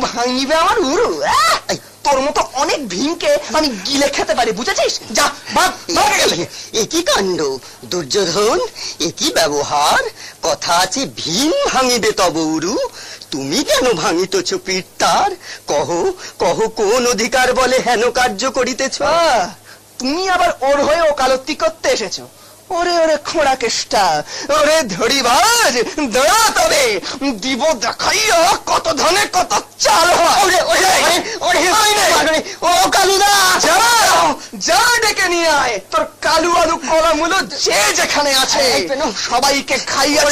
ভাঙিবে আমার উরু। তোর মতো অনেক ভীমকে আমি গিলে খেতে পারি, বুঝেছিস? যা গেলে একই কাণ্ড, দুর্যোধন, একই ব্যবহার। কথা আছে, ভীম ভাঙিবে তব উরু। তুমি কেন ভাঙিতেছ পিঠ তার? কহ কহ, কোন অধিকার বলে হেন কার্য করিতেছ? তুমি আবার ওর হয়ে ওকালতি করতে এসেছ। ওরে ওরে খোঁড়া কেষ্টা ওরে ধড়িবাজ দয়া তবে দিব দেখাইয়া কত ধনে কত চাল ওরে, ওরে, ওরে, ওরে, ওই নে। ওরে, ও কালুদা যা যা ডেকে নিয়ে আয়। তোর কালু আলু কলা মূল যে যেখানে আছে সবাইকে খাইয়া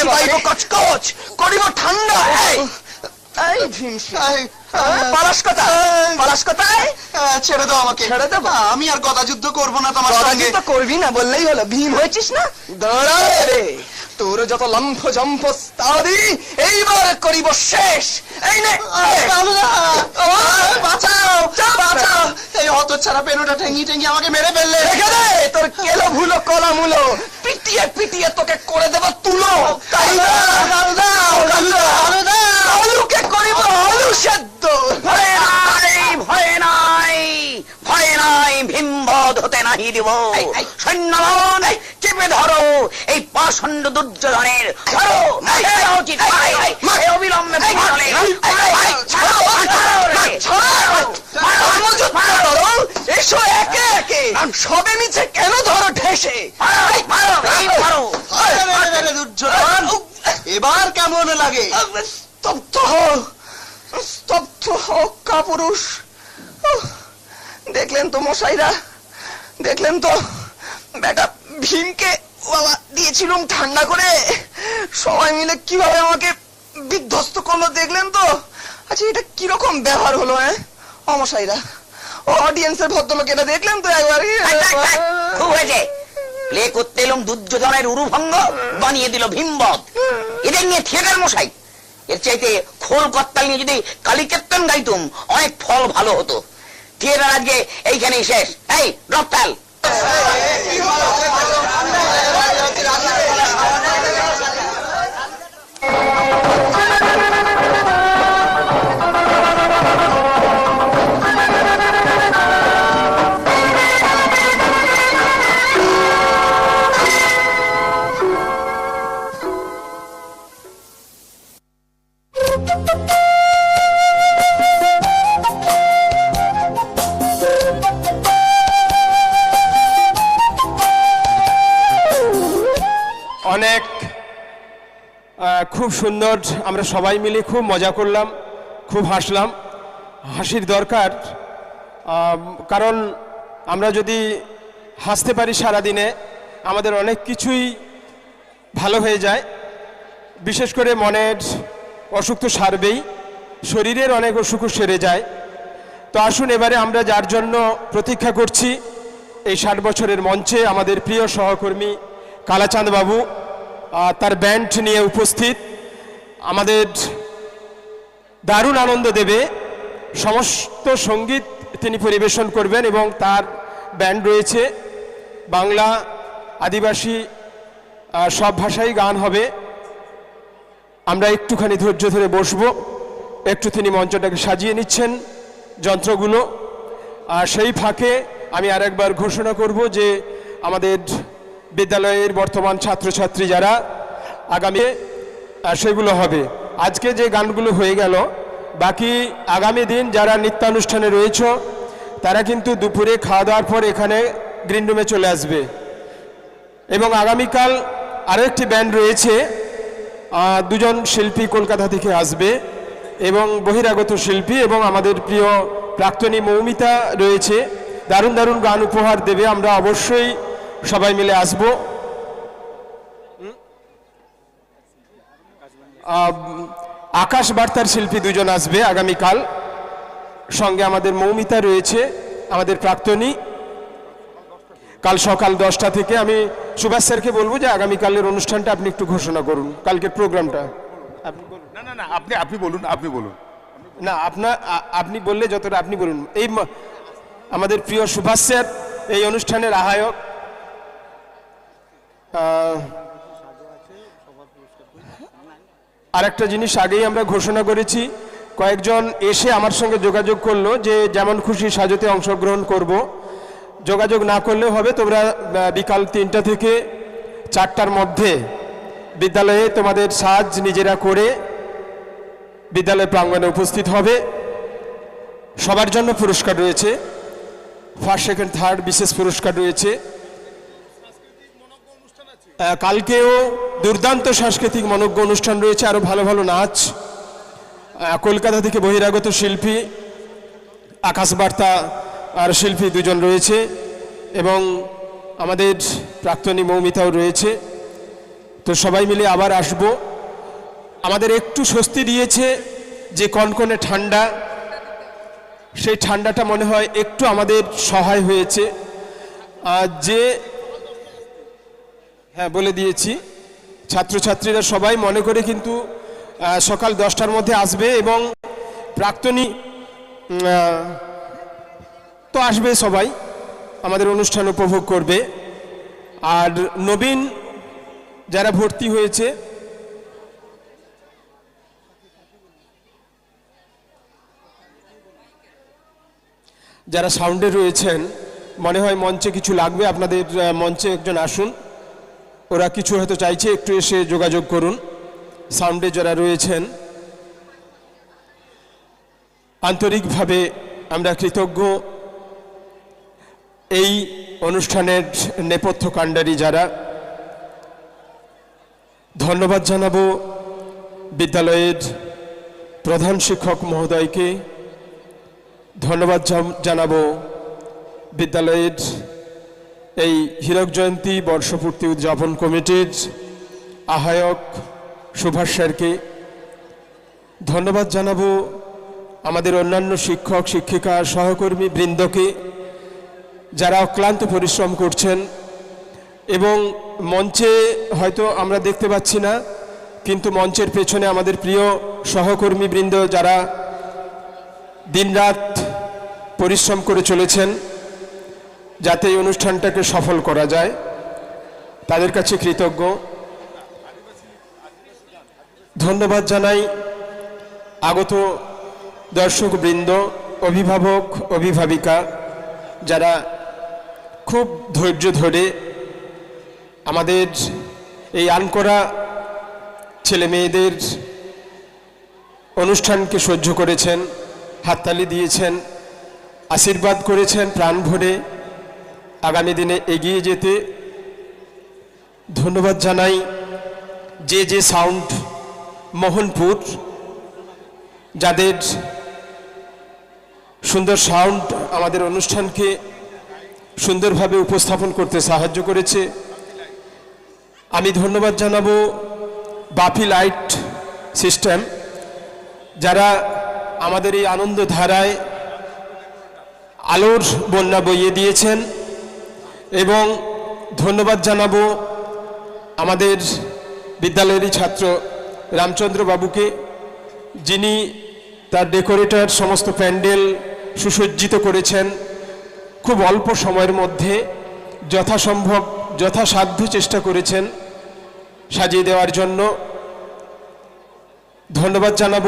কচকচ করিব ঠান্ডা। এই, এই ভীমসি পালাস কোথায়? পালাস কোথায়? ছেড়ে দাও আমাকে। ছেড়ে দেবো? আমি আর গদা যুদ্ধ করব না তোমার সঙ্গে। তো করবি না বললেই হলো। ভীম হয়েছিস না? দাঁড়া রে। তোর যত লম্ফ জম্ফ স্তাদি এইবার করিব শেষ। এই নে বাঁচাও বাঁচাও। এই হত ছাড়া পেনোটা ঠেঙ্গি ঠেঙ্গি আমাকে মেরে ফেললে। রেখে দে তোর কেলো ভুলো কলা মুলো। পিটিয়ে পিটিয়ে তোকে করে দেব তুলো। কালুদা কালুদা কালুদা কালুকে আলু সেদ্ধ ভয় নাই ভয় নাই ভয় নাই ভীমবধ হতে নাহি দিব। সৈন্যগণ চেপে ধরো। এই পাষণ্ড দুর্যোধনের ধরো। উচিত অবিলম্বে এসো একে একে। সবে মিছে কেন ধরো ঠেসে? দুর্যোধন। এবার কেমন লাগে? হও স্তব্ধ উহ, দেখলেন তো মশাইরা দেখলেন তো বেটা ভীমকে বাবা দিয়েছিলাম ঠান্ডা করে। সবাই মিলে কীভাবে আমাকে বিধ্বস্ত করল দেখলেন তো? আচ্ছা এটা কীরকম ব্যবহার হলো হ্যাঁ? অমশাইরা ও অডিয়েন্সের ভদ্রলোক এটা দেখলেন তো একবার? খুব হয়েছে। প্লে করতে এলাম দুর্যোধনের উরুভঙ্গ বানিয়ে দিল ভীমবধ। এদের নিয়ে থিয়েটার মশাই। এর চাইতে খোল কত্তাল নিয়ে যদি কালিকেতন গাইতুম, অনেক ফল ভালো হতো। থিয়েটার আজকে এইখানেই শেষ? এই রপ্তাল অনেক সুন্দর, আমরা সবাই মিলে খুব মজা করলাম, খুব হাসলাম। হাসির দরকার। কারণ আমরা যদি হাসতে পারি সারাদিনে, আমাদের অনেক কিছুই ভালো হয়ে যায়। বিশেষ করে মনের অসুখ তো সারবেই, শরীরের অনেক অসুখও সেরে যায়। তো আসুন এবারে আমরা যার জন্য প্রতীক্ষা করছি, এই ষাট বছরের মঞ্চে আমাদের প্রিয় সহকর্মী কালাচাঁদ বাবু তার ব্যান্ড নিয়ে উপস্থিত। আমাদের দারুণ আনন্দ দেবে। সমস্ত সংগীত তিনি পরিবেশন করবেন এবং তার ব্যান্ড রয়েছে। বাংলা আদিবাসী সব ভাষাই গান হবে। আমরা একটুখানি ধৈর্য ধরে বসবো। একটু তিনি মঞ্চটাকে সাজিয়ে নিচ্ছেন যন্ত্রগুলো। আর সেই ফাঁকে আমি আরেকবার ঘোষণা করব যে আমাদের বিদ্যালয়ের বর্তমান ছাত্রছাত্রী যারা আগামী সেগুলো হবে। আজকে যে গানগুলো হয়ে গেল, বাকি আগামী দিন যারা নিত্যানুষ্ঠানে রয়েছ, তারা কিন্তু দুপুরে খাওয়া দাওয়ার পর এখানে গ্রিন রুমে চলে আসবে। এবং আগামীকাল আরও একটি ব্যান্ড রয়েছে দুজন শিল্পী কলকাতা থেকে আসবে এবং বহিরাগত শিল্পী এবং আমাদের প্রিয় প্রাক্তনী মৌমিতা রয়েছে। দারুণ দারুণ গান উপহার দেবে, আমরা অবশ্যই সবাই মিলে আসব। আকাশ বার্তার শিল্পী দুজন আসবে আগামীকাল। সঙ্গে আমাদের মৌমিতা রয়েছে আমাদের প্রাক্তনী। কাল সকাল দশটা থেকে আমি সুভাষ স্যারকে বলব যে আগামীকালের অনুষ্ঠানটা আপনি একটু ঘোষণা করুন কালকের প্রোগ্রামটা। আপনি বলুন। না না না আপনি আপনি বলুন আপনি বলুন। না আপনার আপনি বললে যতটা আপনি বলুন। এই আমাদের প্রিয় সুভাষ স্যার এই অনুষ্ঠানের আহ্বায়ক আর একটা জিনিস আগেই আমরা ঘোষণা করেছি, কয়েকজন এসে আমার সঙ্গে যোগাযোগ করল যে যেমন খুশি সাজতে অংশগ্রহণ করব। যোগাযোগ না করলেও হবে, তোমরা বিকাল তিনটা থেকে চারটার মধ্যে বিদ্যালয়ে তোমাদের সাজ নিজেরা করে বিদ্যালয় প্রাঙ্গণে উপস্থিত হবে। সবার জন্য পুরস্কার রয়েছে। ফার্স্ট সেকেন্ড থার্ড বিশেষ পুরস্কার রয়েছে। কালকেও দুর্দান্ত সাংস্কৃতিক মনজ্ঞ অনুষ্ঠান রয়েছে আরও ভালো ভালো নাচ। কলকাতা থেকে বহিরাগত শিল্পী আকাশবার্তা আর শিল্পী দুজন রয়েছে এবং আমাদের প্রাক্তনী মৌমিতাও রয়েছে। তো সবাই মিলে আবার আসব। আমাদের একটু স্বস্তি দিয়েছে যে কনকনে ঠান্ডা, সেই ঠান্ডাটা মনে হয় একটু আমাদের সহায় হয়েছে। যে হ্যাঁ বলে দিয়েছি। ছাত্রছাত্রীরা সবাই মনে করে কিন্তু সকাল দশটার মধ্যে আসবে এবং প্রাক্তনী তো আসবে সবাই। আমাদের অনুষ্ঠান উপভোগ করবে। আর নবীন, যারা ভর্তি হয়েছে, যারা সাউন্ডে রয়েছেন, মনে হয় মঞ্চে কিছু লাগবে। আপনাদের মঞ্চে একজন আসুন। ওরা কিছু হয়তো চাইছে, একটু এসে যোগাযোগ করুন। সাউন্ডে যারা রয়েছেন, আন্তরিকভাবে আমরা কৃতজ্ঞ। এই অনুষ্ঠানের নেপথ্য কাণ্ডারি যারা, ধন্যবাদ জানাব বিদ্যালয়ের প্রধান শিক্ষক মহোদয়কে। ধন্যবাদ জানাব বিদ্যালয়ের এই হীরক জয়ন্তী বর্ষপূর্তি উদযাপন কমিটির আহ্বায়ক সুভাষ স্যারকে ধন্যবাদ জানাব আমাদের অন্যান্য শিক্ষক, শিক্ষিকা, সহকর্মী বৃন্দকে যারা অক্লান্ত পরিশ্রম করছেন এবং মঞ্চে হয়তো আমরা দেখতে পাচ্ছি না, কিন্তু মঞ্চের পেছনে আমাদের প্রিয় সহকর্মী বৃন্দ যারা দিনরাত পরিশ্রম করে চলেছেন। যাতে এই অনুষ্ঠানটাকে সফল করা যায়। তাদের কাছে কৃতজ্ঞ। ধন্যবাদ জানাই আগত দর্শকবৃন্দ, অভিভাবক, অভিভাবিকা, যারা খুব ধৈর্য ধরে আমাদের এই আনকরা ছেলে মেয়েদের অনুষ্ঠানকে সহ্য করেছেন, হাততালি দিয়েছেন, আশীর্বাদ করেছেন প্রাণ ভরে। আগামী দিনে এগিয়ে যেতে ধন্যবাদ জানাই যে যে সাউন্ড মোহনপুর, যাদের সুন্দর সাউন্ড আমাদের অনুষ্ঠানকে সুন্দরভাবে উপস্থাপন করতে সাহায্য করেছে। আমি ধন্যবাদ জানাব বাপি লাইট সিস্টেম, যারা আমাদের এই আনন্দ ধারায় আলোর বন্যা বইয়ে দিয়েছেন। এবং ধন্যবাদ জানাব আমাদের বিদ্যালয়েরই ছাত্র রামচন্দ্র বাবুকে যিনি তার ডেকোরেটর সমস্ত প্যান্ডেল সুসজ্জিত করেছেন খুব অল্প সময়ের মধ্যে, যথাসম্ভব, যথাসাধ্য চেষ্টা করেছেন সাজিয়ে দেওয়ার জন্য। ধন্যবাদ জানাব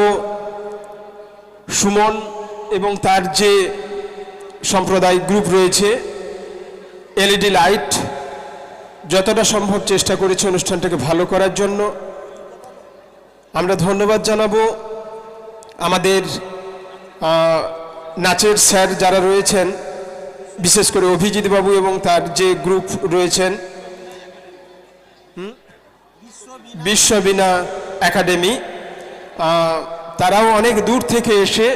সুমন এবং তার যে সম্প্রদায় গ্রুপ রয়েছে এলইডি লাইট যতটা সম্ভব চেষ্টা করেছে অনুষ্ঠানটাকে ভালো করার জন্য আমরা ধন্যবাদ জানাব আমাদের নাচের স্যার যারা রয়েছেন, বিশেষ করে অভিজিৎ বাবু এবং তার যে গ্রুপ রয়েছেন, হুম? বিশ্ববীণা একাডেমি তারাও অনেক দূর থেকে এসে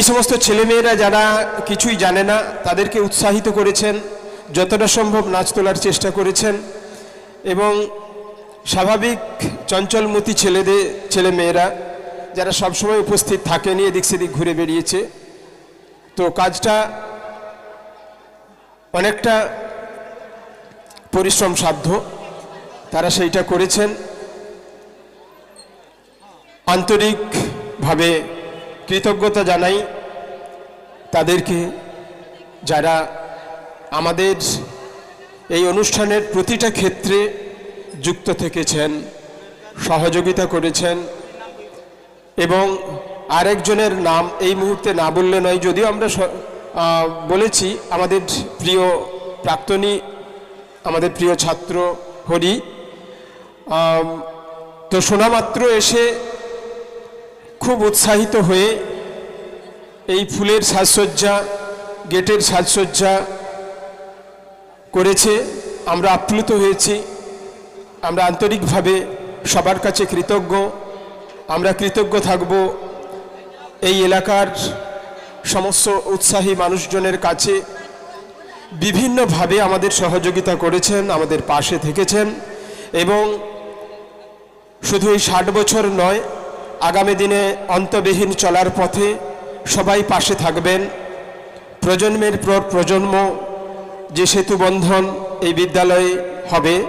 এই সমস্ত ছেলেমেয়েরা যারা কিছুই জানে না, তাদেরকে উৎসাহিত করেছেন, যতটা সম্ভব নাচ তোলার চেষ্টা করেছেন এবং স্বাভাবিক চঞ্চলমতি ছেলেদের ছেলে মেয়েরা যারা সবসময় উপস্থিত থাকেনি, এদিক সেদিক ঘুরে বেরিয়েছে তো কাজটা অনেকটা পরিশ্রম সাধ্য তারা সেইটা করেছেন। আন্তরিকভাবে কৃতজ্ঞতা জানাই তাদেরকে যারা আমাদের এই অনুষ্ঠানের প্রতিটা ক্ষেত্রে যুক্ত থেকেছেন, সহযোগিতা করেছেন এবং আরেকজনের নাম এই মুহূর্তে না বললে নয়, যদিও আমরা বলেছি আমাদের প্রিয় প্রাক্তনী, আমাদের প্রিয় ছাত্র হরি। তো শোনা মাত্র এসে খুব উৎসাহিত হয়ে এই ফুলের সাজসজ্জা, গেটের সাজসজ্জা করেছে। আমরা আপ্লুত হয়েছি। আমরা আন্তরিকভাবে সবার কাছে কৃতজ্ঞ। আমরা কৃতজ্ঞ থাকব এই এলাকার সমস্ত উৎসাহী মানুষজনের কাছে। বিভিন্নভাবে আমাদের সহযোগিতা করেছেন, আমাদের পাশে থেকেছেন এবং শুধু এই ষাট বছর নয় আগামী দিনে অন্তবিহীন চলার পথে সবাই পাশে থাকবেন। প্রজন্মের পর, প্রজন্ম, যে সেতু বন্ধন এই বিদ্যালয়ে হবে,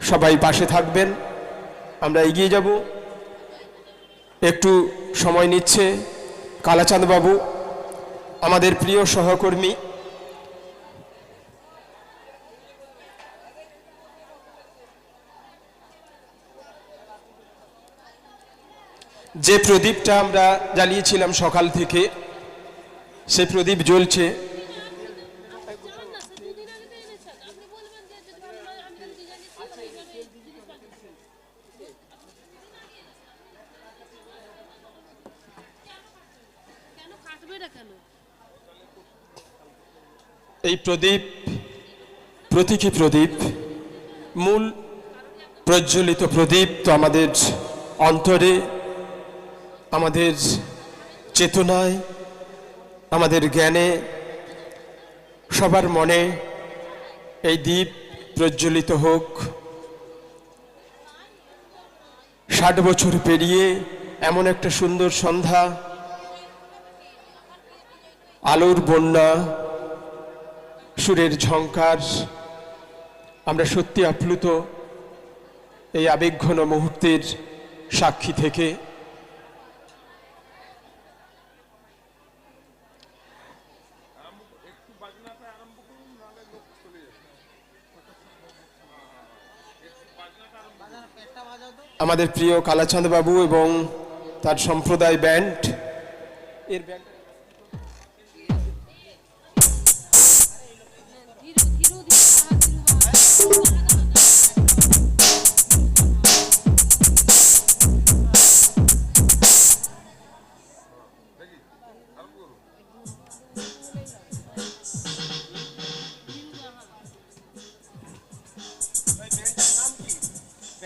সবাই পাশে থাকবেন। আমরা এগিয়ে যাব। একটু সময় নিচ্ছে কালাচাঁদ বাবু আমাদের প্রিয় সহকর্মী। যে প্রদীপটা আমরা জ্বালিয়েছিলাম সকাল থেকে, সে প্রদীপ জ্বলছে। এই প্রদীপ প্রতীকী প্রদীপ, মূল প্রজ্বলিত প্রদীপ তো আমাদের অন্তরে আমাদের চেতনায়, আমাদের জ্ঞানে, সবার মনে এই দ্বীপ প্রজ্বলিত হোক। ষাট বছর পেরিয়ে এমন একটা সুন্দর সন্ধ্যা, আলোর বন্যা, সুরের ঝঙ্কার আমরা সত্যি আপ্লুত এই আবেগঘন মুহূর্তের সাক্ষী থেকে। আমাদের প্রিয় কালাচাঁদ বাবু এবং তার সম্প্রদায় ব্যান্ড। এর ব্যান্ড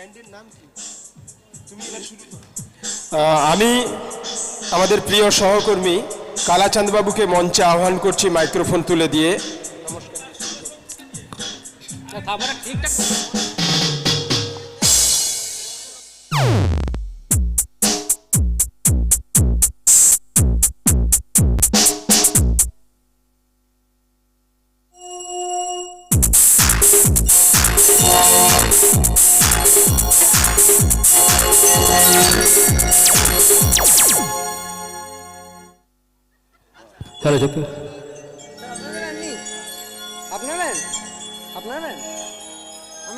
ধীরে ধীরে আহ, আমি আমাদের প্রিয় সহকর্মী কালাচাঁদ বাবুকে মঞ্চে আহ্বান করছি মাইক্রোফোন তুলে দিয়ে। চলো চোখে আপনার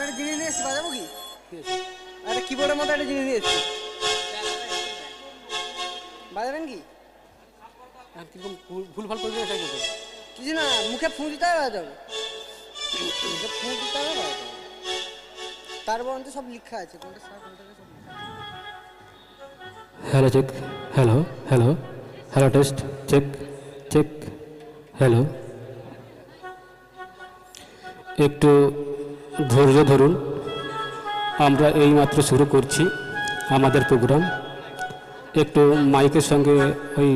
একটা জিনিস নিয়ে এসেছি বাজাবো কি? একটা কিবোর্ডের মতো একটা জিনিস নিয়ে এসেছি? বাজাবেন কি? কীরকম ভুল ভালো করবে তাই করবে কিছু না মুখে ফুঁ দিতে হবে বাজাবে। মুখে ফুঁ দিতে হবে বাজাতে হবে। তার বরঞ্চ সব লেখা আছে কোনটা সার কোনটা সব আছে। Hello check hello hello hello test check check hello একটু ধৈর্য ধরুন। আমরা এই মাত্র শুরু করছি আমাদের প্রোগ্রাম একটু মাইকের সঙ্গে ওই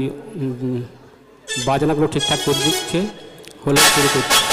বাজনাগুলো ঠিকঠাক করে দিচ্ছে। হলে শুরু করছি।